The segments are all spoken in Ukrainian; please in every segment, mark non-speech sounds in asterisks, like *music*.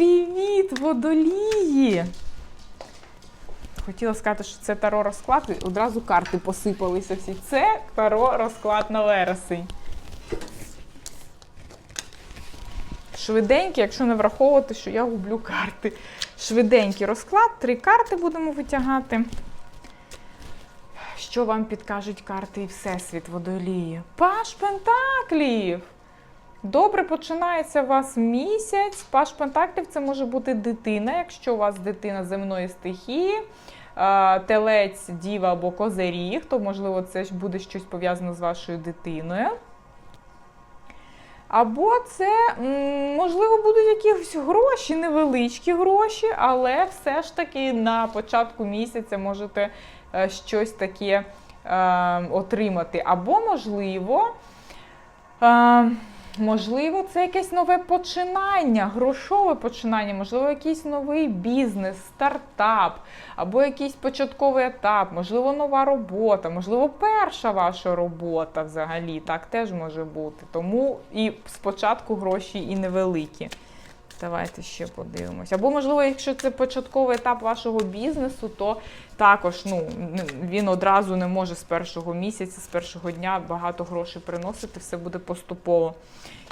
Привіт, водолії! Хотіла сказати, що це таро розклад, і одразу карти посипалися всі. Це таро розклад на вересень. Швиденький, якщо не враховувати, що я гублю карти. Швиденький розклад, три карти будемо витягати. Що вам підкажуть карти і Всесвіт водолії? Паш Пентаклів! Добре починається у вас місяць. Паш Пентаклів це може бути дитина, якщо у вас дитина земної стихії, телець, діва або козиріг, то можливо це буде щось пов'язане з вашою дитиною. Або це, можливо, будуть якісь гроші, невеличкі гроші, але все ж таки на початку місяця можете е, щось таке е, отримати. Або, можливо, е, можливо, це якесь нове починання, грошове починання, можливо, якийсь новий бізнес, стартап, або якийсь початковий етап, можливо, нова робота, можливо, перша ваша робота взагалі. Так теж може бути. Тому і спочатку гроші і невеликі. Давайте ще подивимось. Або, можливо, якщо це початковий етап вашого бізнесу, то також ну, він одразу не може з першого місяця, з першого дня багато грошей приносити, все буде поступово.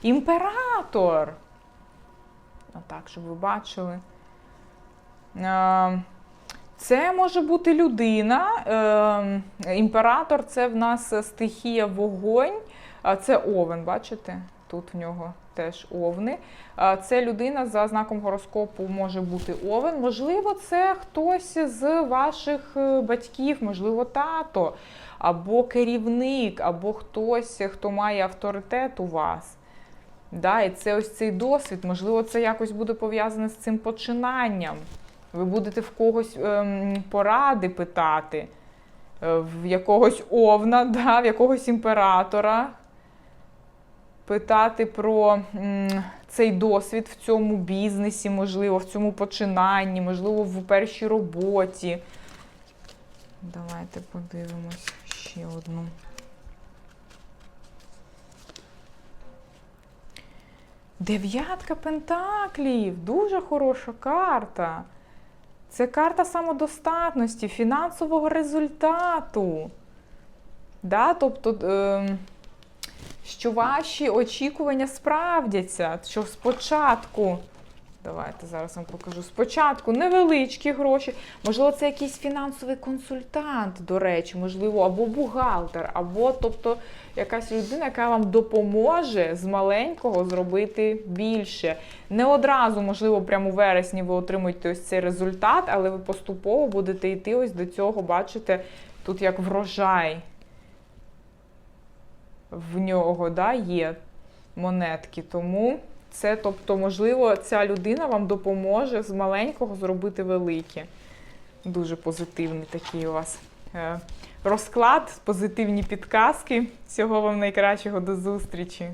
Імператор! Отак, щоб ви бачили. Е, Це може бути людина. Е, Імператор це в нас стихія вогонь, а це овен, бачите? Тут в нього теж овни. Це людина за знаком гороскопу може бути овен. Можливо, це хтось з ваших е, батьків, можливо, тато, або керівник, або хтось, хто має авторитет у вас. Да, і це ось цей досвід, можливо, це якось буде пов'язане з цим починанням. Ви будете в когось ем, поради питати, е, в якогось овна, *laughs* да, в якогось імператора. Питати про цей досвід в цьому бізнесі, можливо, в цьому починанні, можливо, в першій роботі. Давайте подивимось ще одну. Дев'ятка пентаклів. Дуже хороша карта. Це карта самодостатності, фінансового результату. Да? Тобто, ем, що ваші очікування справдяться, що спочатку. Давайте зараз вам покажу. Спочатку невеличкі гроші. Можливо, це якийсь фінансовий консультант, до речі, можливо, або бухгалтер, або тобто якась людина, яка вам допоможе з маленького зробити більше. Не одразу, можливо, прямо у вересні ви отримуєте ось цей результат, але ви поступово будете йти ось до цього, бачите, тут як врожай в нього да, є монетки. Тому це, тобто, можливо, ця людина вам допоможе з маленького зробити велике. Дуже позитивний такий у вас е, розклад, позитивні підказки. Всього вам найкращого до зустрічі!